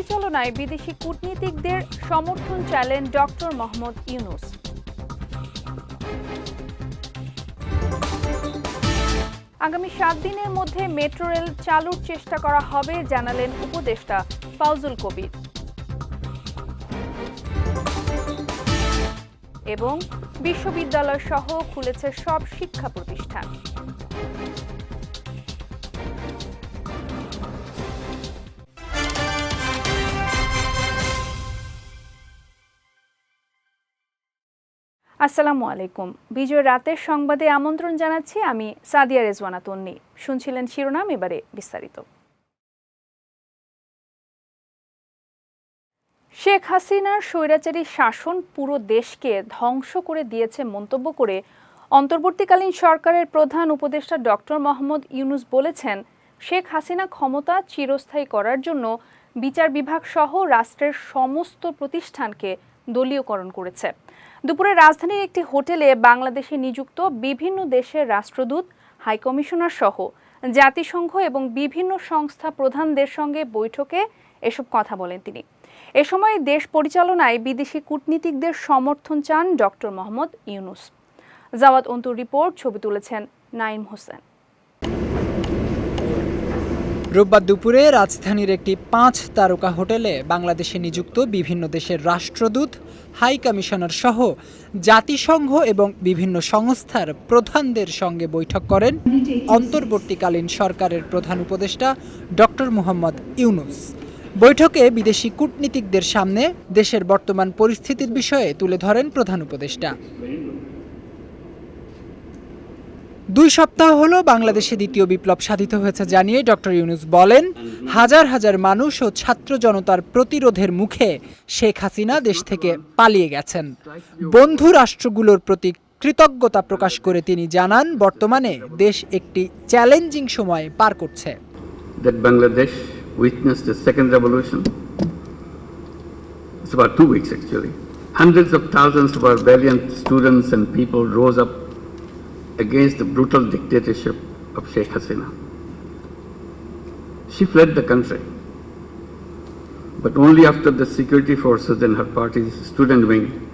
পরিচালনায় বিদেশি কূটনীতিকদের সমর্থন চাইলেন ডক্টর মোহাম্মদ ইউনুস। আগামী সাত দিনের মধ্যে মেট্রো রেল চালুর চেষ্টা করা হবে, জানালেন উপদেষ্টা ফাউজুল কবির। এবং বিশ্ববিদ্যালয় সহ খুলেছে সব শিক্ষা প্রতিষ্ঠান। আসসালামু আলাইকুম। বিজয় রাতের সংবাদে আমন্ত্রণ জানাচ্ছি আমি সাদিয়া রেজওয়ানা তন্নি। শুনছিলেন শিরোনাম, এবারে বিস্তারিত। শেখ হাসিনার স্বৈরাচারী শাসন পুরো দেশকে ধ্বংস করে দিয়েছে মন্তব্য করে অন্তর্বর্তীকালীন সরকারের প্রধান উপদেষ্টা ডক্টর মোহাম্মদ ইউনুস বলেছেন, শেখ হাসিনা ক্ষমতা চিরস্থায়ী করার জন্য বিচার বিভাগ সহ রাষ্ট্রের সমস্ত প্রতিষ্ঠানকে দলীয়করণ করেছে। দুপুরে রাজধানীর একটি হোটেলে বাংলাদেশে নিযুক্ত বিভিন্ন দেশের রাষ্ট্রদূত হাইকমিশনার সহ জাতিসংঘ এবং বিভিন্ন সংস্থা প্রধানদের সঙ্গে বৈঠকে এসব কথা বলেন তিনি। এ সময় দেশ পরিচালনায় বিদেশি কূটনীতিকদের সমর্থন চান ডক্টর মোহাম্মদ ইউনুস। জাওয়াত অন্তুর রিপোর্ট, ছবি তুলেছেন নাইম হোসেন। রোববার দুপুরে রাজধানীর একটি পাঁচ তারকা হোটেলে বাংলাদেশে নিযুক্ত বিভিন্ন দেশের রাষ্ট্রদূত হাই কমিশনার সহ জাতিসংঘ এবং বিভিন্ন সংস্থার প্রধানদের সঙ্গে বৈঠক করেন অন্তর্বর্তীকালীন সরকারের প্রধান উপদেষ্টা ডক্টর মোহাম্মদ ইউনুস। বৈঠকে বিদেশি কূটনীতিকদের সামনে দেশের বর্তমান পরিস্থিতির বিষয়ে তুলে ধরেন প্রধান উপদেষ্টা। দুই সপ্তাহ হলো বাংলাদেশে দ্বিতীয় বিপ্লব সাধিত হয়েছে জানিয়ে ডক্টর ইউনুস বলেন, হাজার হাজার মানুষ ও ছাত্র জনতার প্রতিরোধের মুখে শেখ হাসিনা দেশ থেকে পালিয়ে গেছেন। বন্ধু রাষ্ট্রগুলোর প্রতি কৃতজ্ঞতা প্রকাশ করে তিনি জানান, বর্তমানে দেশ একটি চ্যালেঞ্জিং সময় পার করছে. Hundreds of thousands of our valiant students and people rose up against the brutal dictatorship of Sheikh Hasina. She fled the country, but only after the security forces and her party's student wing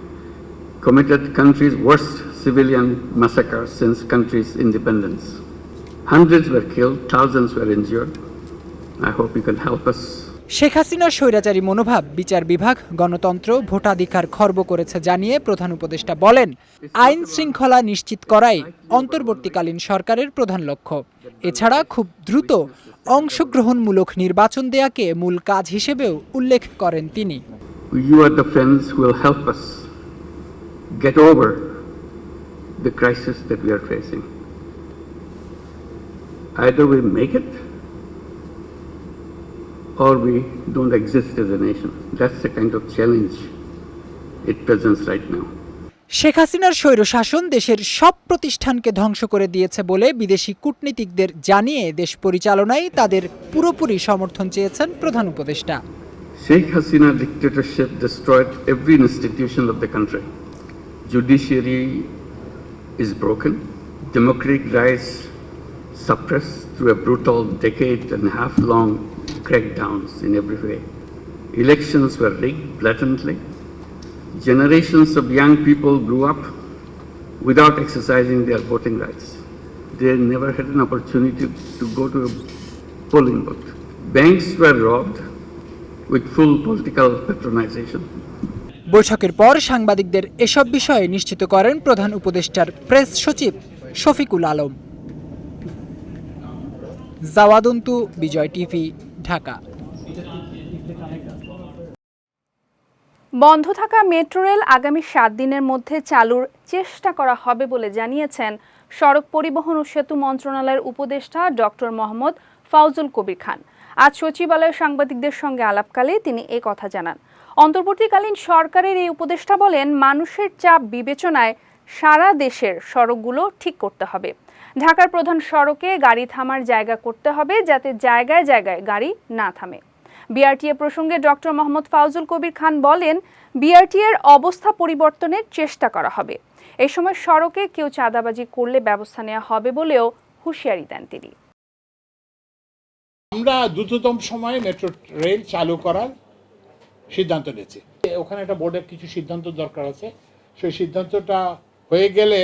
committed country's worst civilian massacre since country's independence. Hundreds were killed, thousands were injured. I hope you can help us Sheikh হাসিনার স্বৈরাচারী মনোভাব, বিচার বিভাগ, গণতন্ত্র, ভোটাধিকার খর্ব করেছে জানিয়ে প্রধান উপদেষ্টা বলেন, আইন শৃঙ্খলা নিশ্চিত করাই অন্তর্বর্তীকালীন সরকারের প্রধান লক্ষ্য এছাড়া খুব দ্রুত অংশগ্রহণমূলক নির্বাচন দেয়াকে মূল কাজ হিসেবেও উল্লেখ করেন তিনি. Either we make it or we don't exist as a nation. That's the kind of challenge it presents right now. Sheikh হাসিনার স্বৈর শাসন দেশের সব প্রতিষ্ঠানকে ধ্বংস করে দিয়েছে বলে বিদেশি কূটনীতিকদের জানিয়ে দেশ পরিচালনায় তাদের পুরোপুরি সমর্থন চেয়েছেন প্রধান উপদেষ্টা শেখ হাসিনার dictatorship destroyed every institution of the country judiciary is broken democratic rights suppress through a brutal decade and half long crackdowns in every way. Elections were rigged blatantly. Generations of young people grew up without exercising their voting rights. They never had an opportunity to go to a polling booth. Banks were robbed with full political patronization. বৈঠকের পর সাংবাদিকদের এসব বিষয়ে নিশ্চিত করেন প্রধান উপদেষ্টার প্রেস সচিব শফিকুল আলম জাওয়াদন্তু বিজয় টিভি ঢাকা। বন্ধ থাকা মেট্রো রেল আগামী সাত দিনের মধ্যে চালুর চেষ্টা করা হবে বলে জানিয়েছেন সড়ক পরিবহন ও সেতু মন্ত্রণালয়ের উপদেষ্টা ডক্টর মোহাম্মদ ফাউজুল কবির খান। আজ সচিবালয়ের সাংবাদিকদের সঙ্গে আলাপকালে তিনি এ কথা জানান। অন্তর্বর্তীকালীন সরকারের এই উপদেষ্টা বলেন, মানুষের চাপ বিবেচনায় সারা দেশের সড়কগুলো ঠিক করতে হবে। ঢাকার প্রধান সড়কে গাড়ি থামার জায়গা করতে হবে যাতে জায়গায় জায়গায় গাড়ি না থামে। বিআরটিএ প্রসঙ্গে ডক্টর মোহাম্মদ ফাউজুল কবির খান বলেন বিআরটি এর অবস্থা পরিবর্তনের চেষ্টা করা হবে। এ সময় সড়কে কেউ চাঁদাবাজি করলে ব্যবস্থা নেওয়া হবে বলেও হুঁশিয়ারি দেন তিনি। আমরা দ্রুততম সময়ে মেট্রো রেল চালু করার সিদ্ধান্ত নিয়েছি। ওখানে একটা বোর্ডের কিছু সিদ্ধান্ত দরকার আছে। সেই সিদ্ধান্তটা হয়ে গেলে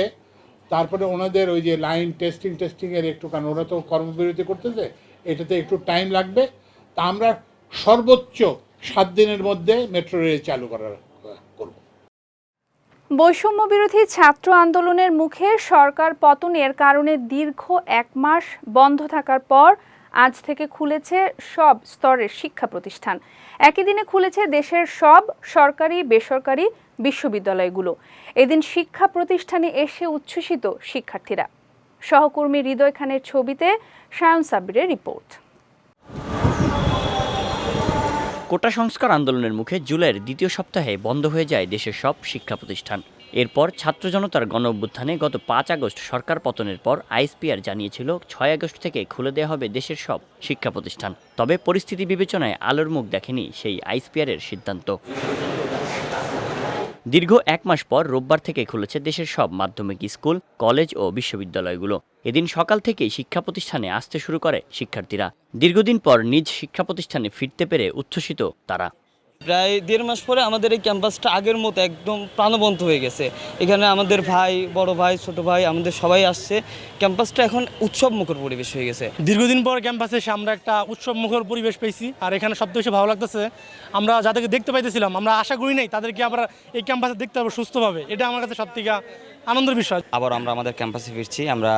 তারপরে ওনাদের ওই যে লাইন টেস্টিং টেস্টিংয়ের একটু কারণ ওরা তো কর্মবিরতি করতেছে, এটাতে একটু টাইম লাগবে। তা আমরা সর্বোচ্চ সাত দিনের মধ্যে মেট্রো রেল চালু করার বৈষম্য বিরোধী ছাত্র আন্দোলনের মুখে সরকার পতনের কারণে দীর্ঘ এক মাস বন্ধ থাকার পর আজ থেকে খুলেছে সব স্তরের শিক্ষা প্রতিষ্ঠান। একই দিনে খুলেছে দেশের সব সরকারি, বেসরকারি বিশ্ববিদ্যালয়গুলো। এদিন শিক্ষা প্রতিষ্ঠানে এসে উচ্ছ্বসিত শিক্ষার্থীরা। সহকর্মী হৃদয় খানের ছবিতে সায়ন সাব্বিরের রিপোর্ট। কোটা সংস্কার আন্দোলনের মুখে জুলাইয়ের দ্বিতীয় সপ্তাহে বন্ধ হয়ে যায় দেশের সব শিক্ষা প্রতিষ্ঠান। এরপর ছাত্র জনতার গণ অভ্যুত্থানে গত পাঁচ আগস্ট সরকার পতনের পর আইএসপিআর জানিয়েছিল, ছয় আগস্ট থেকে খুলে দেওয়া হবে দেশের সব শিক্ষা প্রতিষ্ঠান। তবে পরিস্থিতি বিবেচনায় আলোর মুখ দেখেনি সেই আইএসপিআরের সিদ্ধান্ত। দীর্ঘ এক মাস পর রোববার থেকে খুলেছে দেশের সব মাধ্যমিক স্কুল, কলেজ ও বিশ্ববিদ্যালয়গুলো। এদিন সকাল থেকেই শিক্ষা প্রতিষ্ঠানে আসতে শুরু করে শিক্ষার্থীরা। দীর্ঘদিন পর নিজ শিক্ষা প্রতিষ্ঠানে ফিরতে পেরে উচ্ছ্বসিত তারা। প্রায় দেড় মাস পরে আমাদের এই ক্যাম্পাসটা আগের মতো একদম প্রাণবন্ত হয়ে গেছে। এখানে আমাদের ভাই বড় ভাই ছোট ভাই আমাদের সবাই আসছে। ক্যাম্পাসটা এখন উৎসব মুখর পরিবেশ হয়ে গেছে। দীর্ঘদিন পর ক্যাম্পাসে এসে আমরা একটা উৎসব মুখর পরিবেশ পেয়েছি। আর এখানে সবচেয়ে বেশি ভালো লাগতেছে। আমরা যাদেরকে দেখতে পাইতেছিলাম আমরা আশা করি নাই তাদেরকে আমরা এই ক্যাম্পাসে দেখতে পাবো সুস্থভাবে। এটা আমার কাছে সব থেকে আনন্দের বিষয়। আবার আমরা আমাদের ক্যাম্পাসে ফিরছি। আমরা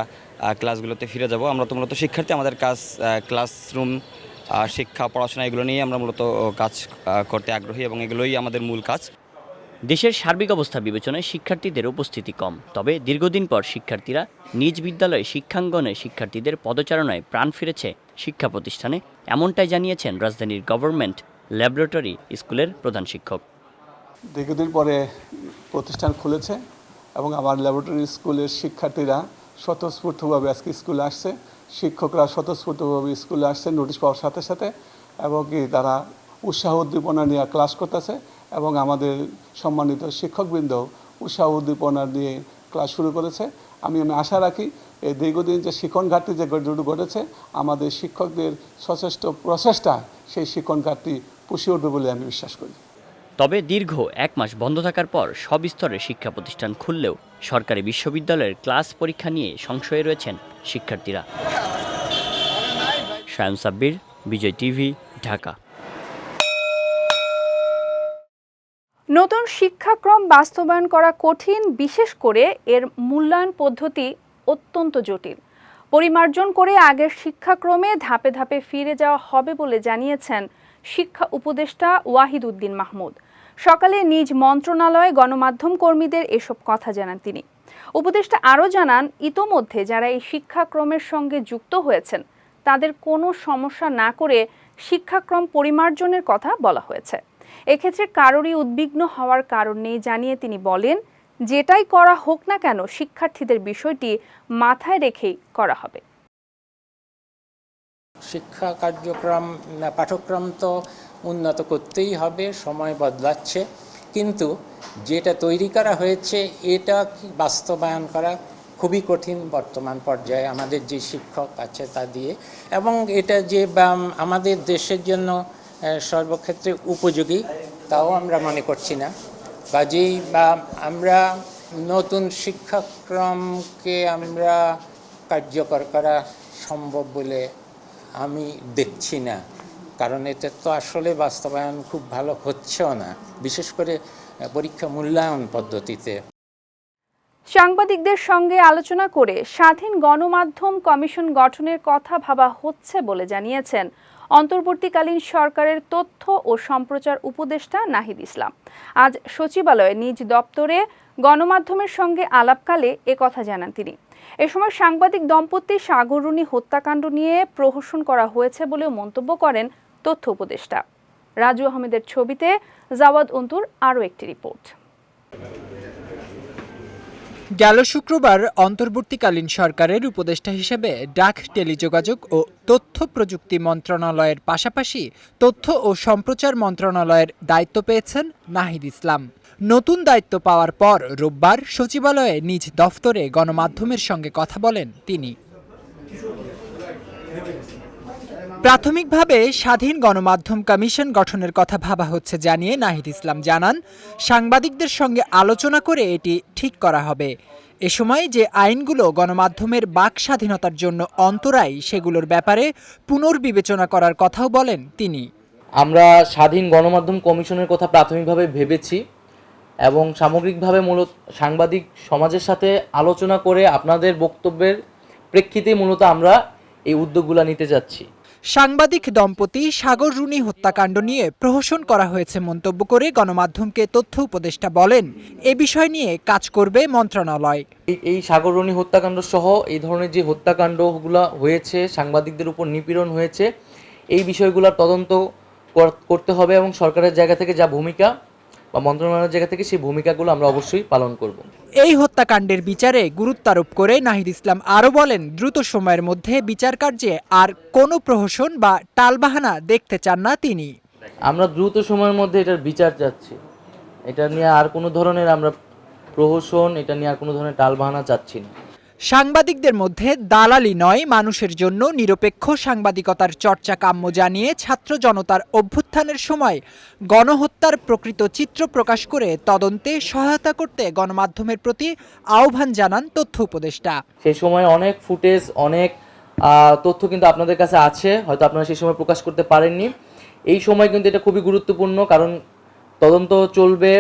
ক্লাসগুলোতে ফিরে যাব। আমরা তো মূলত শিক্ষার্থী আমাদের কাজ ক্লাসরুম শিক্ষা পড়াশোনা এগুলো নিয়ে আমরা মূলত কাজ করতে আগ্রহী এবং এগুলোই আমাদের মূল কাজ। দেশের সার্বিক অবস্থা বিবেচনায় শিক্ষার্থীদের উপস্থিতি কম তবে দীর্ঘদিন পর শিক্ষার্থীরা নিজ বিদ্যালয়ে শিক্ষাঙ্গনে শিক্ষার্থীদের পদচারণায় প্রাণ ফিরেছে শিক্ষা প্রতিষ্ঠানে এমনটাই জানিয়েছেন রাজধানীর গভর্নমেন্ট ল্যাবরেটরি স্কুলের প্রধান শিক্ষক। দীর্ঘদিন পরে প্রতিষ্ঠান খুলেছে এবং আমার ল্যাবরেটরি স্কুলের শিক্ষার্থীরা স্বতঃস্ফূর্তভাবে আজকে স্কুলে আসছে। শিক্ষকরা স্বতঃস্ফূর্তভাবে স্কুলে আসছে নোটিশ পাওয়ার সাথে সাথে, এবং কি তারা উৎসাহ উদ্দীপনা নিয়ে ক্লাস করতেছে, এবং আমাদের সম্মানিত শিক্ষকবৃন্দ উৎসাহ উদ্দীপনা নিয়ে ক্লাস শুরু করেছে। আমি আমি আশা রাখি এই দীর্ঘদিন যে শিক্ষণ ঘাটতি যে ঘটে- ঘটেছে, আমাদের শিক্ষকদের সচেষ্ট প্রচেষ্টা সেই শিক্ষণ ঘাটতি পুষিয়ে উঠবে বলে আমি বিশ্বাস করি। তবে দীর্ঘ এক মাস বন্ধ থাকার পর সব স্তরের শিক্ষা প্রতিষ্ঠান খুললেও সরকারি বিশ্ববিদ্যালয়ের ক্লাস পরীক্ষা নিয়ে সংশয়ে রয়েছেন শিক্ষার্থীরা। শায়ন সাব্বির, বিজয় টিভি, ঢাকা। নতুন শিক্ষাক্রম বাস্তবায়ন করা কঠিন, বিশেষ করে এর মূল্যায়ন পদ্ধতি অত্যন্ত জটিল। পরিমার্জন করে আগের শিক্ষাক্রমে ধাপে ধাপে ফিরে যাওয়া হবে বলে জানিয়েছেন শিক্ষা উপদেষ্টা ওয়াহিদ উদ্দিন মাহমুদ। সকালে নিজ মন্ত্রণালয়ে গণমাধ্যম কর্মীদের এসব কথা জানান তিনি। উপদেষ্টা আরও জানান, ইতোমধ্যে যারা এই শিক্ষাক্রমের সঙ্গে যুক্ত হয়েছেন, তাদের কোনো সমস্যা না করে শিক্ষাক্রম পরিমার্জনের কথা বলা হয়েছে। এক্ষেত্রে কারোরই উদ্বিগ্ন হওয়ার কারণ নেই জানিয়ে তিনি বলেন, যেটাই করা হোক না কেন শিক্ষার্থীদের বিষয়টি মাথায় রেখেই করা হবে। শিক্ষা কার্যক্রম, পাঠ্যক্রম তো উন্নত করতেই হবে, সময় বদলাচ্ছে। কিন্তু যেটা তৈরি করা হয়েছে, এটা বাস্তবায়ন করা খুবই কঠিন বর্তমান পর্যায়ে। আমাদের যে শিক্ষক আছে তা দিয়ে। এবং এটা যে আমাদের দেশের জন্য সর্বক্ষেত্রে উপযোগী, তাও আমরা মনে করছি না। কাজেই বা, আমরা নতুন শিক্ষাক্রমকে আমরা কার্যকর করা সম্ভব বলে আমি দেখছি না। কারণ এটা তো আসলে বাস্তবায়ন খুব ভালো হচ্ছেও না, বিশেষ করে পরীক্ষা মূল্যায়ন পদ্ধতিতে। সাংবাদিকদের সঙ্গে আলোচনা করে স্বাধীন গণমাধ্যম কমিশন গঠনের কথা ভাবা হচ্ছে বলে জানিয়েছেন অন্তর্বর্তীকালীন সরকারের তথ্য ও সম্প্রচার উপদেষ্টা নাহিদ ইসলাম। আজ সচিবালয়ে নিজ দপ্তরে গণমাধ্যমের সঙ্গে আলাপকালে এ কথা জানান তিনি। এ সময় সাংবাদিক দম্পতি সাগররুনি হত্যাকাণ্ড নিয়ে প্রহসন করা হয়েছে বলেও মন্তব্য করেন তথ্য উপদেষ্টা। রাজু আহমেদের ছবিতে জাওয়াদ অন্তুর আরও একটি রিপোর্ট। গেল শুক্রবার অন্তর্বর্তীকালীন সরকারের উপদেষ্টা হিসেবে ডাক, টেলিযোগাযোগ ও তথ্য প্রযুক্তি মন্ত্রণালয়ের পাশাপাশি তথ্য ও সম্প্রচার মন্ত্রণালয়ের দায়িত্ব পেয়েছেন নাহিদ ইসলাম। নতুন দায়িত্ব পাওয়ার পর রোববার সচিবালয়ে নিজ দফতরে গণমাধ্যমের সঙ্গে কথা বলেন তিনি। প্রাথমিকভাবে স্বাধীন গণমাধ্যম কমিশন গঠনের কথা ভাবা হচ্ছে জানিয়ে নাহিদ ইসলাম জানান, সাংবাদিকদের সঙ্গে আলোচনা করে এটি ঠিক করা হবে। এ সময় যে আইনগুলো গণমাধ্যমের বাক স্বাধীনতার জন্য অন্তরায় সেগুলোর ব্যাপারে পুনর্বিবেচনা করার কথাও বলেন তিনি। আমরা স্বাধীন গণমাধ্যম কমিশনের কথা প্রাথমিকভাবে ভেবেছি এবং সামগ্রিকভাবে মূলত সাংবাদিক সমাজের সাথে আলোচনা করে আপনাদের বক্তব্যের প্রেক্ষিতে মূলত আমরা এই উদ্যোগগুলো নিতে যাচ্ছি। সাংবাদিক দম্পতি সাগর রুনি হত্যাকাণ্ড নিয়ে প্রহসন করা হয়েছে মন্তব্য করে গণমাধ্যমকে তথ্য উপদেষ্টা বলেন। এ বিষয় নিয়ে কাজ করবে মন্ত্রণালয়। এই- এই সাগররণী হত্যাকাণ্ড সহ এই ধরনের যে হত্যাকাণ্ডগুলো হয়েছে, সাংবাদিকদের উপর নিপীড়ন হয়েছে, এই বিষয়গুলোর তদন্ত কর- করতে হবে এবং সরকারের জায়গা থেকে যা ভূমিকা বা মন্ত্রণালয়ের জায়গা থেকে সেই ভূমিকাগুলো আমরা অবশ্যই পালন করব। এই হত্যাকাণ্ডের বিচারে গুরুত্বারোপ করে নাহিদ ইসলাম আরও বলেন, দ্রুত সময়ের মধ্যে বিচার কার্যে আর কোনো প্রহসন বা টালবাহানা দেখতে চান না তিনি। আমরা দ্রুত সময়ের মধ্যে এটার বিচার চাচ্ছি। এটা নিয়ে আর কোনো ধরনের আমরা প্রহসন, এটা নিয়ে আর কোনো ধরনের টালবাহানা চাচ্ছি না। সাংবাদিকদের মধ্যে দালালি নয়, মানুষের জন্য নিরপেক্ষ সাংবাদিকতার চর্চা কাম্য জানিয়ে ছাত্র জনতার অভ্যুত্থানের সময় গণহত্যার প্রকৃত চিত্র প্রকাশ করে তদন্তে সহায়তা করতে গণমাধ্যমের প্রতি আহ্বান জানান তথ্য উপদেষ্টা। সেই সময় অনেক ফুটেজ, অনেক তথ্য কিন্তু আপনাদের কাছে আছে, হয়তো আপনারা সেই সময় প্রকাশ করতে পারেননি। এই সময় কিন্তু এটা খুবই গুরুত্বপূর্ণ, কারণ তদন্ত চলবে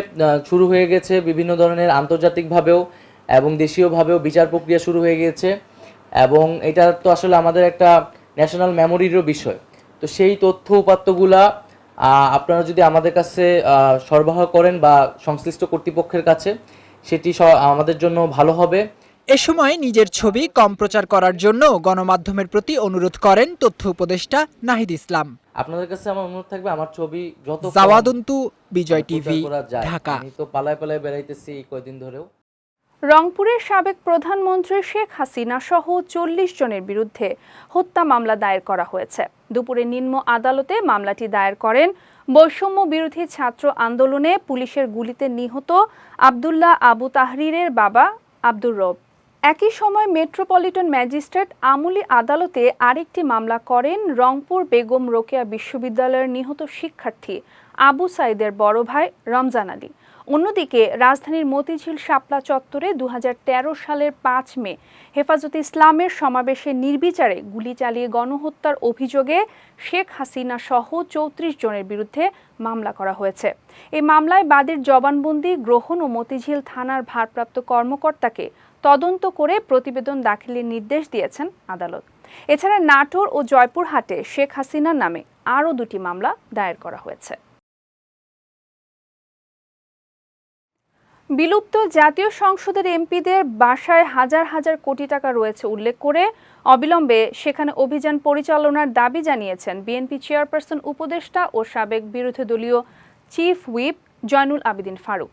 শুরু হয়ে গেছে বিভিন্ন ধরনের আন্তর্জাতিকভাবেও। এবং দেশীয়ভাবেও বিচার প্রক্রিয়া শুরু হয়ে গিয়েছে। এবং এটা তো আসলে আমাদের একটা ন্যাশনাল মেমোরিরও বিষয়। তো সেই তথ্য উপাত্তগুলা আপনারা যদি আমাদের কাছে সরবরাহ করেন বা সংশ্লিষ্ট কর্তৃপক্ষের কাছে সেটি স- আমাদের জন্য ভালো হবে। এ সময় নিজের ছবি কম প্রচার করার জন্য গণমাধ্যমের প্রতি অনুরোধ করেন তথ্য উপদেষ্টা নাহিদ ইসলাম। আপনাদের কাছে আমার অনুরোধ থাকবে আমার ছবি যত জাওয়াদন্তু বিজয় টিভি যায়। ঢাকা। আমি তো পালায় পালায় বেড়াইতেছি কয়দিন ধরেও। রংপুরের সাবেক প্রধানমন্ত্রী শেখ হাসিনা সহ চল্লিশ জনের বিরুদ্ধে হত্যা মামলা দায়ের করা হয়েছে। দুপুরে নিম্ন আদালতে মামলাটি দায়ের করেন বৈষম্য বিরোধী ছাত্র আন্দোলনে পুলিশের গুলিতে নিহত আবদুল্লাহ আবু তাহরিরের বাবা আব্দুর রব। একই সময় মেট্রোপলিটন ম্যাজিস্ট্রেট আমুলি আদালতে আরেকটি মামলা করেন রংপুর বেগম রোকেয়া বিশ্ববিদ্যালয়ের নিহত শিক্ষার্থী আবু সাইদের বড় ভাই রমজান আলী। অন্যদিকে রাজধানীর মতিঝিল শাপলা চত্বরে দু হাজার তেরো সালের পাঁচ মে হেফাজতে ইসলামের সমাবেশে নির্বিচারে গুলি চালিয়ে গণহত্যার অভিযোগে শেখ হাসিনা সহ চৌত্রিশ জনের বিরুদ্ধে মামলা করা হয়েছে। এই মামলায় বাদীর জবানবন্দি গ্রহণ ও মতিঝিল থানার ভারপ্রাপ্ত কর্মকর্তাকে তদন্ত করে প্রতিবেদন দাখিলের নির্দেশ দিয়েছেন আদালত। এছাড়া নাটোর ও জয়পুরহাটে শেখ হাসিনার নামে আরও দুটি মামলা দায়ের করা হয়েছে। বিলুপ্ত জাতীয় সংসদের এমপিদের বাসায় হাজার হাজার কোটি টাকা রয়েছে উল্লেখ করে অবিলম্বে সেখানে অভিযান পরিচালনার দাবি জানিয়েছেন বিএনপি চেয়ারপারসন, উপদেষ্টা ও সাবেক বিরোধী দলীয় চিফ হুইপ জয়নুল আবেদিন ফারুক।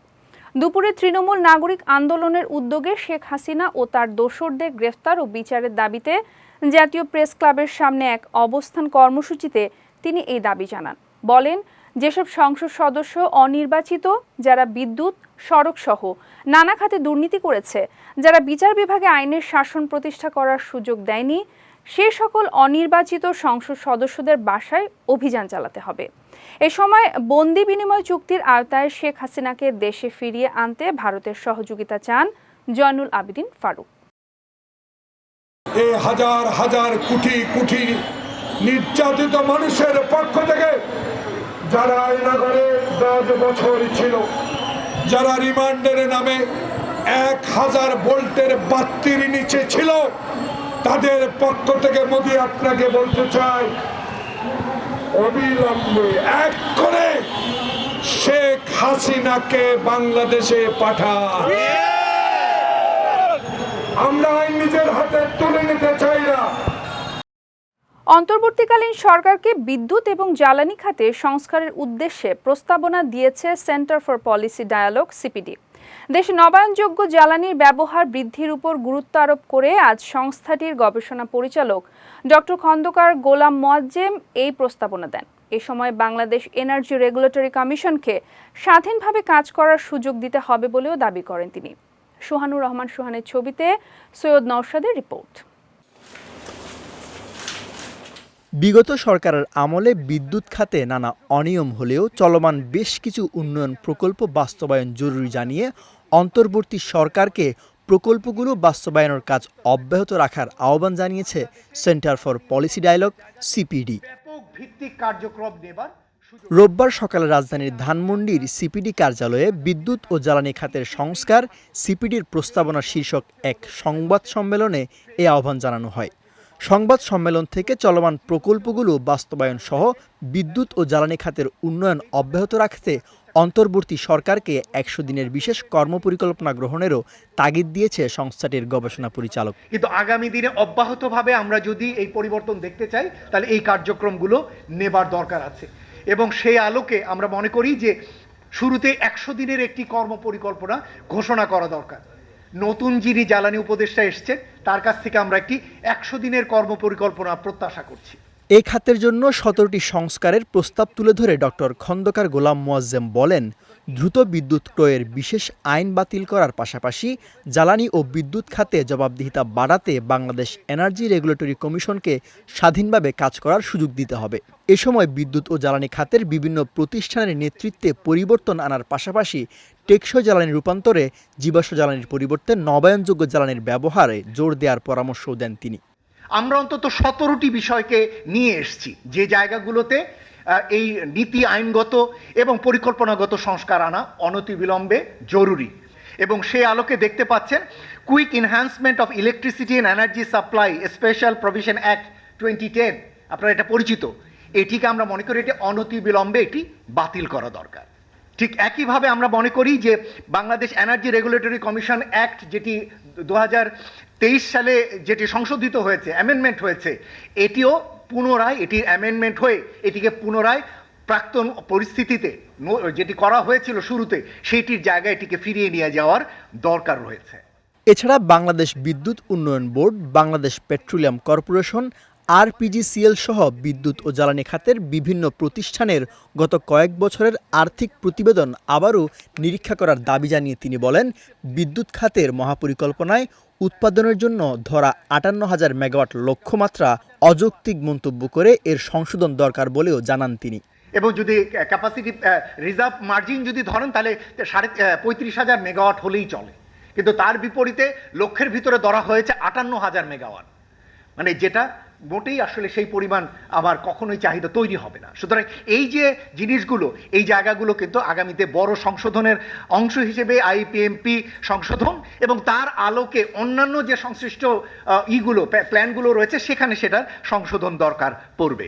দুপুরে তৃণমূল নাগরিক আন্দোলনের উদ্যোগে শেখ হাসিনা ও তার দোসরদের গ্রেফতার ও বিচারের দাবিতে জাতীয় প্রেস ক্লাবের সামনে এক অবস্থান কর্মসূচিতে তিনি এই দাবি জানান। বলেন, যেসব সংসদ সদস্য অনির্বাচিত, যারা বিদ্যুৎ সড়ক সহ নানা খাতে দুর্নীতি করেছে। যারা বিচার বিভাগে আইনের শাসন প্রতিষ্ঠা করার সুযোগ দেয়নি, সে সকল অনির্বাচিত সংসদ সদস্যদের বাসায় অভিযান চালাতে হবে। এ সময় বন্দি বিনিময় চুক্তির আওতায় শেখ হাসিনাকে দেশে ফিরিয়ে আনতে ভারতের সহযোগিতা চান জয়নুল আবেদিন ফারুক। হাজার হাজার কোটি কোটি নির্যাতিত মানুষের পক্ষ থেকে যারা এই নগরে দশ বছর ছিল যারা রিমান্ডের নামে এক হাজার ভোল্টের বাত্তির নিচে ছিল তাদের পক্ষ থেকে মোদি আপনাকে বলতে চাই অবিলম্বে এক করে শেখ হাসিনাকে বাংলাদেশে পাঠান। আমরা নিজের হাতে তুলে নিতে চাই না। অন্তর্বর্তীকালীন সরকারকে বিদ্যুৎ এবং জ্বালানি খাতে সংস্কারের উদ্দেশ্যে প্রস্তাবনা দিয়েছে centre for policy dialogue, CPD. দেশে নবায়নযোগ্য জ্বালানির ব্যবহার বৃদ্ধির উপর গুরুত্ব আরোপ করে আজ সংস্থাটির গবেষণা পরিচালক ডক্টর খন্দকার গোলাম মোয়াজ্জেম এই প্রস্তাবনা দেন। এ সময় বাংলাদেশ এনার্জি রেগুলেটরি কমিশনকে স্বাধীনভাবে কাজ করার সুযোগ দিতে হবে বলেও দাবি করেন তিনি। সোহানুর রহমান সুহানের ছবিতে সৈয়দ নওশাদের রিপোর্ট। বিগত সরকারের আমলে বিদ্যুৎ খাতে নানা অনিয়ম হলেও চলমান বেশ কিছু উন্নয়ন প্রকল্প বাস্তবায়ন জরুরি জানিয়ে অন্তর্বর্তী সরকারকে প্রকল্পগুলো বাস্তবায়নের কাজ অব্যাহত রাখার আহ্বান জানিয়েছে centre for policy dialogue CPD. ভিত্তিক কার্যক্রম রোববার সকালে রাজধানীর ধানমন্ডির সিপিডি কার্যালয়ে বিদ্যুৎ ও জ্বালানি খাতের সংস্কার সিপিডির প্রস্তাবনা শীর্ষক এক সংবাদ সম্মেলনে এ আহ্বান জানানো হয়। সংবাদ সম্মেলন থেকে চলমান প্রকল্পগুলো বাস্তবায়ন সহ বিদ্যুৎ ও জ্বালানি খাতের উন্নয়ন অব্যাহত রাখতে অন্তর্বর্তী সরকারকে একশো দিনের বিশেষ কর্মপরিকল্পনা গ্রহণেরও তাগিদ দিয়েছে সংস্থাটির গবেষণা পরিচালক। কিন্তু আগামী দিনে অব্যাহতভাবে আমরা যদি এই পরিবর্তন দেখতে চাই, তাহলে এই কার্যক্রমগুলো নেবার দরকার আছে। এবং সেই আলোকে আমরা মনে করি যে শুরুতে একশো দিনের একটি কর্ম পরিকল্পনা ঘোষণা করা দরকার। নতুন যিনি জ্বালানি উপদেষ্টা এসছেন, তার কাছ থেকে আমরা একটি একশো দিনের কর্ম পরিকল্পনা প্রত্যাশা করছি। এই খাতের জন্য সতেরোটি সংস্কারের প্রস্তাব তুলে ধরে ডক্টর খন্দকার গোলাম মোয়াজ্জেম বলেন দ্রুত বিদ্যুৎ ক্রয়ের বিশেষ আইন বাতিল করার পাশাপাশি জ্বালানি ও বিদ্যুৎ খাতে জবাবদিহিতা বাড়াতে বাংলাদেশ এনার্জি রেগুলেটরি কমিশনকে স্বাধীনভাবে কাজ করার সুযোগ দিতে হবে। এ সময় বিদ্যুৎ ও জ্বালানি খাতের বিভিন্ন প্রতিষ্ঠানের নেতৃত্বে পরিবর্তন আনার পাশাপাশি টেকসই জ্বালানি রূপান্তরে জীবাশ্ম জ্বালানির পরিবর্তে নবায়নযোগ্য জ্বালানির ব্যবহারে জোর দেওয়ার পরামর্শও দেন তিনি। আমরা অন্তত সতেরোটি বিষয়কে নিয়ে এসেছি। যে জায়গাগুলোতে এই নীতি আইনগত এবং পরিকল্পনাগত সংস্কার আনা অনতিবিলম্বে জরুরি। এবং সে আলোকে দেখতে পাচ্ছেন quick enhancement of electricity and energy supply special provision act twenty ten আপনারা এটা পরিচিত। এটিকে আমরা মনে করি এটি অনতিবিলম্বে এটি বাতিল করা দরকার। ঠিক একইভাবে আমরা মনে করি যে Bangladesh energy regulatory commission act যেটি দু হাজার তেইশ সালে যেটি সংশোধিত হয়েছে অ্যামেন্ডমেন্ট হয়েছে, এটিও পুনরায় এটির অ্যামেন্ডমেন্ট হয়ে এটিকে পুনরায় প্রাক্তন পরিস্থিতিতে যেটি করা হয়েছিল শুরুতে, সেইটির জায়গায় এটিকে ফিরিয়ে নিয়ে যাওয়ার দরকার রয়েছে। এছাড়া বাংলাদেশ বিদ্যুৎ উন্নয়ন board, Bangladesh petroleum corporation, RPGCL সহ বিদ্যুৎ ও জ্বালানি খাতের বিভিন্ন প্রতিষ্ঠানের গত কয়েক বছরের আর্থিক প্রতিবেদন আবারও নিরীক্ষা করার দাবি জানিয়ে তিনি বলেন, বিদ্যুৎ খাতের মহাপরিকল্পনায় উৎপাদনের জন্য ধরা আটান্ন হাজার মেগাওয়াট লক্ষ্যমাত্রা অযৌক্তিক মন্তব্য করে এর সংশোধন দরকার বলেও জানান তিনি। এবং যদি ক্যাপাসিটি রিজার্ভ মার্জিন যদি ধরেন, তাহলে সাড়ে পঁয়ত্রিশ হাজার মেগাওয়াট হলেই চলে। কিন্তু তার বিপরীতে লক্ষ্যের ভিতরে ধরা হয়েছে আটান্ন হাজার মেগাওয়াট। মানে যেটা মোটেই আসলে সেই পরিমাণ আমার কখনোই চাহিদা তৈরি হবে না। সুতরাং এই যে জিনিসগুলো, এই জায়গাগুলো কিন্তু আগামীতে বড় সংশোধনের অংশ হিসেবে আইপিএমপি সংশোধন এবং তার আলোকে অন্যান্য যে সংশ্লিষ্ট ইগুলো প্ল্যানগুলো রয়েছে, সেখানে সেটার সংশোধন দরকার পড়বে।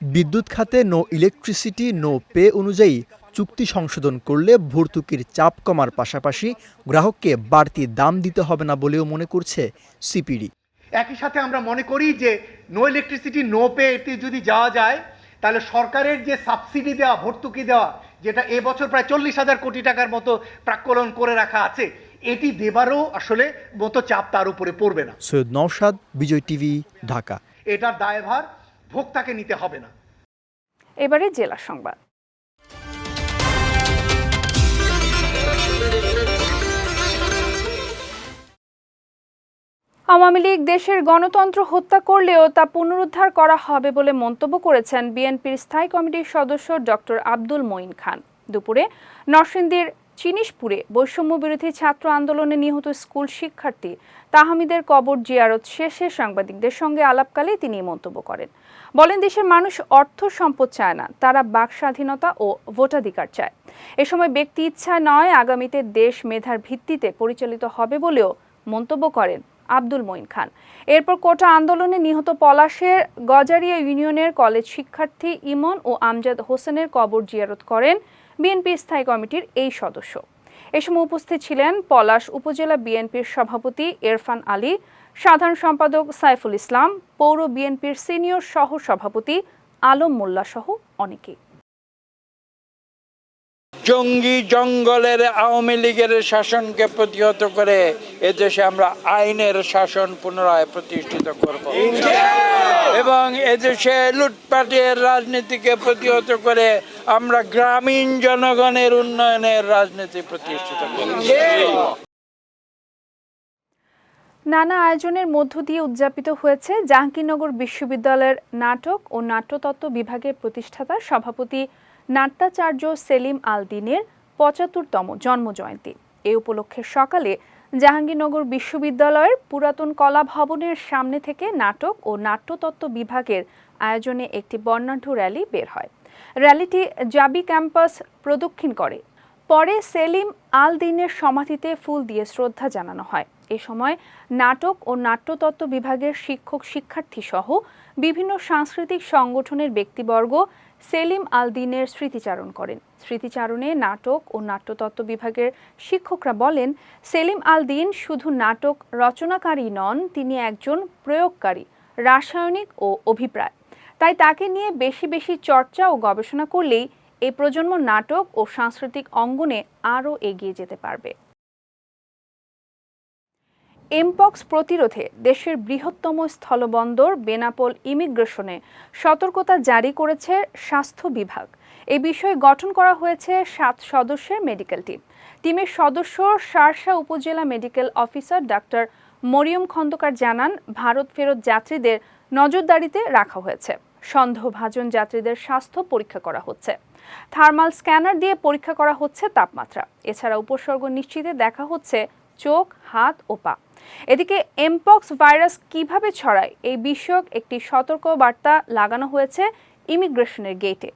বিদ্যুৎ খাতে নো ইলেকট্রিসিটি, নো পে অনুযায়ী চুক্তি সংশোধন করলে ভর্তুকির চাপ কমার পাশাপাশি গ্রাহককে বাড়তি দাম দিতে হবে না বলেও মনে করছে সিপিডি। একই সাথে আমরা মনে করি যে নো ইলেকট্রিসিটি নো পে এতে যদি যাওয়া যায় তাহলে সরকারের যে সাবসিডি দেওয়া ভর্তুকি দেওয়া যেটা এবছর প্রায় চল্লিশ হাজার কোটি টাকার মতো প্রাক্কলন করে রাখা আছে এটি দেবারও আসলে মতো চাপ তার উপরে পড়বে না। সৈয়দ নওশাদ বিজয় টিভি ঢাকা। এটার দায়ভার ভোক্তাকে নিতে হবে না। এবারে জেলা সংবাদ। আওয়ামী লীগ দেশের গণতন্ত্র হত্যা করলেও তা পুনরুদ্ধার করা হবে বলে মন্তব্য করেছেন বিএনপির স্থায়ী কমিটির সদস্য ডক্টর আব্দুল মঈন খান। দুপুরে নরসিংদীর চিনিশপুরে বৈষম্য বিরোধী ছাত্র আন্দোলনে নিহত স্কুল শিক্ষার্থী তাহমিদের কবর জিয়ারত শেষে সাংবাদিকদের সঙ্গে আলাপকালে তিনি মন্তব্য করেন। বলেন, দেশের মানুষ অর্থ সম্পদ চায় না, তারা বাক স্বাধীনতা ও ভোটাধিকার চায়। এ সময় ব্যক্তি ইচ্ছা নয় আগামীতে দেশ মেধার ভিত্তিতে পরিচালিত হবে বলেও মন্তব্য করেন। আব্দুল মঈন খান। এরপর কোটা আন্দোলনে নিহত পলাশের গজারিয়া ইউনিয়নের কলেজ শিক্ষার্থী ইমন ও আমজাদ হোসেনের কবর জিয়ারত করেন বিএনপি স্থায়ী কমিটির এই সদস্য। এ সময় উপস্থিত ছিলেন পলাশ উপজেলা বিএনপির সভাপতি এরফান আলী, সাধারণ সম্পাদক সাইফুল ইসলাম, পৌর বিএনপির সিনিয়র সহ সভাপতি আলম মোল্লা সহ অনেকেই। জঙ্গি জঙ্গলের আওয়ামী লীগের শাসনকে প্রতিহত করে এদেশে আমরা আইনের শাসন পুনরায় প্রতিষ্ঠিত করব। এবং এদেশে লুটপাটের রাজনীতিকে প্রতিহত করে আমরা গ্রামীণ জনগণের উন্নয়নের রাজনীতি প্রতিষ্ঠিত করব। নানা আয়োজনের মধ্য দিয়ে উদযাপিত হয়েছে জাহাঙ্গীরনগর বিশ্ববিদ্যালয়ের নাটক ও নাট্যতত্ত্ব বিভাগের প্রতিষ্ঠাতা সভাপতি নাট্যাচার্য সেলিম আল দিনের পঁচাত্তরতম জন্মজয়ন্তী। এ উপলক্ষে সকালে জাহাঙ্গীরনগর বিশ্ববিদ্যালয়ের পুরাতন কলা ভবনের সামনে থেকে নাটক ও নাট্যতত্ত্ব বিভাগের আয়োজনে একটি বর্ণাঢ্য র্যালি বের হয়। র্যালিটি জাবি ক্যাম্পাস প্রদক্ষিণ করে। পরে সেলিম আল দিনের সমাধিতে ফুল দিয়ে শ্রদ্ধা জানানো হয়। এ সময় নাটক ও নাট্যতত্ত্ব বিভাগের শিক্ষক শিক্ষার্থী সহ বিভিন্ন সাংস্কৃতিক সংগঠনের ব্যক্তিবর্গ সেলিম আল দিনের স্মৃতিচারণ করেন। স্মৃতিচারণে নাটক ও নাট্যতত্ত্ব বিভাগের শিক্ষকরা বলেন, সেলিম আল দিন শুধু নাটক রচনাকারী নন, তিনি একজন প্রয়োগকারী, রাসায়নিক ও অভিপ্রায়। তাই তাকে নিয়ে বেশি বেশি চর্চা ও গবেষণা করলেই এই প্রজন্ম নাটক ও সাংস্কৃতিক অঙ্গনে আরও এগিয়ে যেতে পারবে। এমপক্স প্রতিরোধে দেশের বৃহত্তম স্থলবন্দর বেনাপোল ইমিগ্রেশনে সতর্কতা জারি করেছে স্বাস্থ্য বিভাগ। এ বিষয়ে গঠন করা হয়েছে সাত সদস্যের মেডিকেল টিম। টিমের সদস্য শার্শা উপজেলা medical officer doctor Mariam Khandakar জানান, ভারত ফেরত যাত্রীদের নজরদারিতে রাখা হয়েছে। সন্দেহভাজন যাত্রীদের স্বাস্থ্য পরীক্ষা করা হচ্ছে। থার্মাল স্ক্যানার দিয়ে পরীক্ষা করা হচ্ছে তাপমাত্রা। এছাড়া উপসর্গ নিশ্চিতে দেখা হচ্ছে চোখ, হাত ও পা। এদিকে এমপক্স ভাইরাস কীভাবে ছড়ায়, এই বিষয়ক একটি সতর্ক বার্তা লাগানো হয়েছে ইমিগ্রেশনের গেটে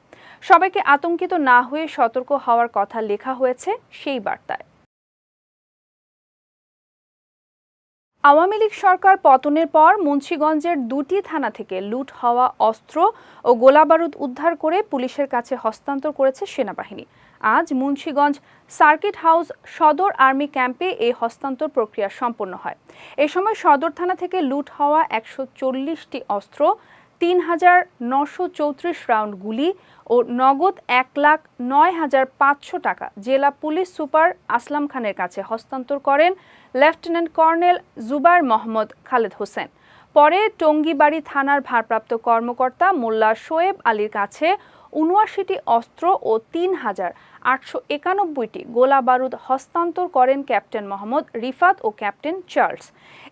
সবাইকে আতঙ্কিত না হয়ে সতর্ক হওয়ার কথা লেখা হয়েছে সেই বার্তায়। আওয়ামী লীগ সরকার পতনের পর মুন্সীগঞ্জের দুটি থানা থেকে লুট হওয়া অস্ত্র ও গোলাবারুদ উদ্ধার করে পুলিশের কাছে হস্তান্তর করেছে সেনাবাহিনী। আজ মুন্সীগঞ্জ সার্কিট হাউস সদর আর্মি ক্যাম্পে এই হস্তান্তর প্রক্রিয়া সম্পন্ন হয়। এ সময় সদর থানা থেকে লুট হওয়া একশো চল্লিশটি অস্ত্র, তিন হাজার নশো চৌত্রিশ রাউন্ড গুলি ও নগদ এক লাখ নয় হাজার পাঁচশো টাকা জেলা পুলিশ সুপার আসলাম খানের কাছে হস্তান্তর করেন লেফটেন্যান্ট কর্নেল জুবার মোহাম্মদ খালেদ হোসেন। পরে টঙ্গিবাড়ি থানার ভারপ্রাপ্ত কর্মকর্তা মোল্লা শোয়েব আলীর কাছে উনআশিটি অস্ত্র ও তিন হাজার আটশো একানব্বইটি গোলা বারুদ হস্তান্তর করেন ক্যাপ্টেন মোহাম্মদ রিফাত ও ক্যাপ্টেন চার্লস।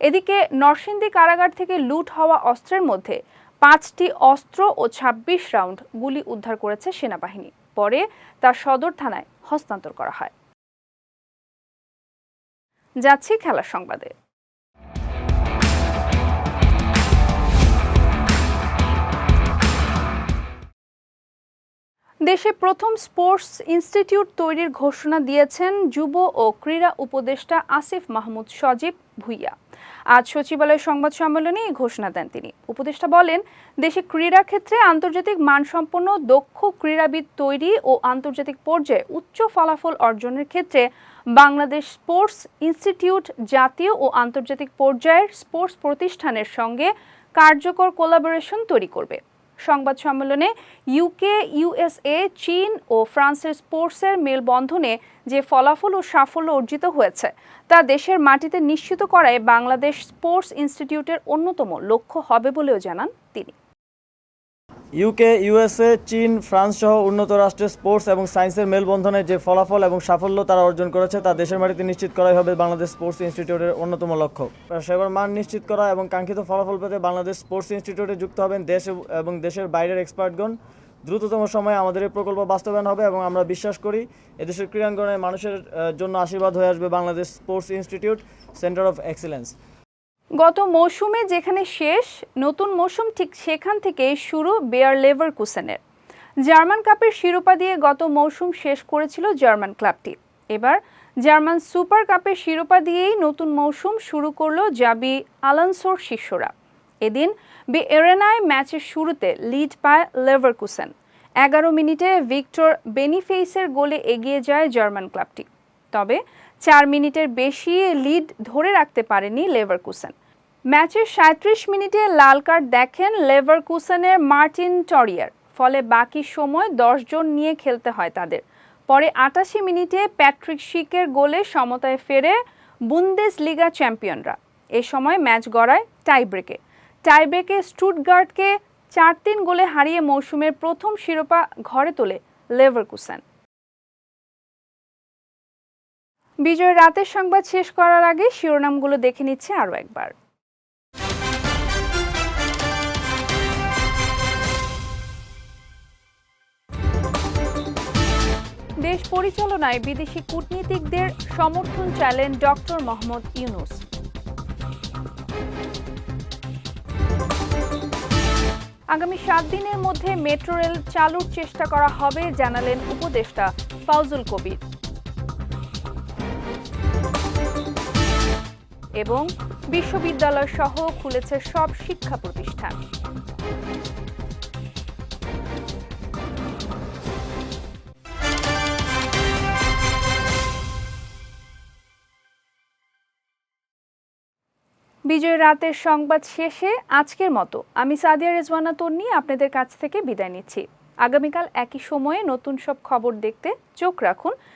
এদিকে নরসিংদী কারাগার থেকে লুট হওয়া অস্ত্রের মধ্যে পাঁচটি অস্ত্র ও ২৬ রাউন্ড গুলি উদ্ধার করেছে সেনাবাহিনী। পরে তা সদর থানায় হস্তান্তর করা হয়। যাচ্ছি খেলার সংবাদে। দেশে প্রথম স্পোর্টস ইনস্টিটিউট তৈরির ঘোষণা দিয়েছেন যুব ও ক্রীড়া উপদেষ্টা আসিফ মাহমুদ সজীব ভুইয়া। আজ সচিবালয় সংবাদ সম্মেলনে এই ঘোষণা দেন তিনি। উপদেষ্টা বলেন, দেশে ক্রীড়া ক্ষেত্রে আন্তর্জাতিক মানসম্পন্ন, দক্ষ ক্রীড়াবিদ তৈরি ও আন্তর্জাতিক পর্যায়ে উচ্চ ফলাফল অর্জনের ক্ষেত্রে বাংলাদেশ স্পোর্টস ইনস্টিটিউট জাতীয় ও আন্তর্জাতিক পর্যায়ের স্পোর্টস প্রতিষ্ঠানের সঙ্গে কার্যকর কোলাবোরেশন তৈরি করবে। সংবাদ সম্মেলনে ইউকে ইউএসএ চীন ও ফ্রান্সের স্পোর্টসের মেলবন্ধনে যে ফলাফল ও সাফল্য অর্জিত হয়েছে, তা দেশের মাটিতে নিশ্চিত করায় বাংলাদেশ স্পোর্টস ইনস্টিটিউটের অন্যতম লক্ষ্য হবে বলেও জানান তিনি। ইউকে ইউএসএ চীন, ফ্রান্স সহ উন্নত রাষ্ট্রের স্পোর্টস এবং সায়েন্সের মেলবন্ধনে যে ফলাফল এবং সাফল্য তারা অর্জন করেছে, তা দেশের মাটিতে নিশ্চিত করাই হবে বাংলাদেশ স্পোর্টস ইনস্টিটিউটের অন্যতম লক্ষ্য। সেবার মান নিশ্চিত করা এবং কাঙ্ক্ষিত ফলাফল পেতে বাংলাদেশ স্পোর্টস ইনস্টিটিউটে যুক্ত হবেন দেশ এবং দেশের বাইরের এক্সপার্টগণ দ্রুততম সময়ে আমাদের এই প্রকল্প বাস্তবায়ন হবে এবং আমরা বিশ্বাস করি এদেশের ক্রীড়াঙ্গনে মানুষের জন্য আশীর্বাদ হয়ে আসবে Bangladesh sports institute, centre of excellence. গত মৌসুমে যেখানে শেষ, নতুন মৌসুম ঠিক সেখান থেকে শুরু বেয়ার লেভার কুসেনের জার্মান কাপের শিরোপা দিয়ে গত মৌসুম শেষ করেছিল জার্মান ক্লাবটি। এবার জার্মান সুপার কাপের শিরোপা দিয়েই নতুন মৌসুম শুরু করল জাবি আলানসোর শিষ্যরা। এদিন বি এরেনায় ম্যাচের শুরুতে লিড পায় লেভারকুসেন। এগারো মিনিটে ভিক্টর বেনিফেইসের গোলে এগিয়ে যায় জার্মান ক্লাবটি। তবে চার মিনিটের বেশি লিড ধরে রাখতে পারেনি লেভারকুসেন ম্যাচের সাঁত্রিশ মিনিটে লাল কার্ড দেখেন লেভারকুসেনের মার্টিন টরিয়ার। ফলে বাকি সময় জন নিয়ে খেলতে হয় তাদের। পরে আটাশি মিনিটে প্যাট্রিক শিকের গোলে সমতায় ফেরে বুন্দেস লিগা চ্যাম্পিয়নরা। এ সময় ম্যাচ গড়ায় টাইব্রেকে। টাইব্রেকে স্টুটগার্ডকে চার তিন গোলে হারিয়ে মৌসুমের প্রথম শিরোপা ঘরে তোলে লেভারকুসেন বিজয় রাতের সংবাদ শেষ করার আগে শিরোনামগুলো দেখে নিচ্ছে আরও একবার। দেশ পরিচালনায় বিদেশি কূটনীতিকদের সমর্থন চাইলেন ডক্টর মোহাম্মদ ইউনুস। আগামী সাত দিনের মধ্যে মেট্রো রেল চালুর চেষ্টা করা হবে, জানালেন উপদেষ্টা ফাউজুল কবির। এবং বিশ্ববিদ্যালয় সহ খুলেছে সব শিক্ষা প্রতিষ্ঠান। বিজয় রাতের সংবাদ শেষে আজকের মতো। আমি সাদিয়া রেজওয়ানা তন্নি, আপনাদের কাছ থেকে বিদায় নিচ্ছি। আগামীকাল একই সময়ে নতুন সব খবর দেখতে চোখ রাখুন।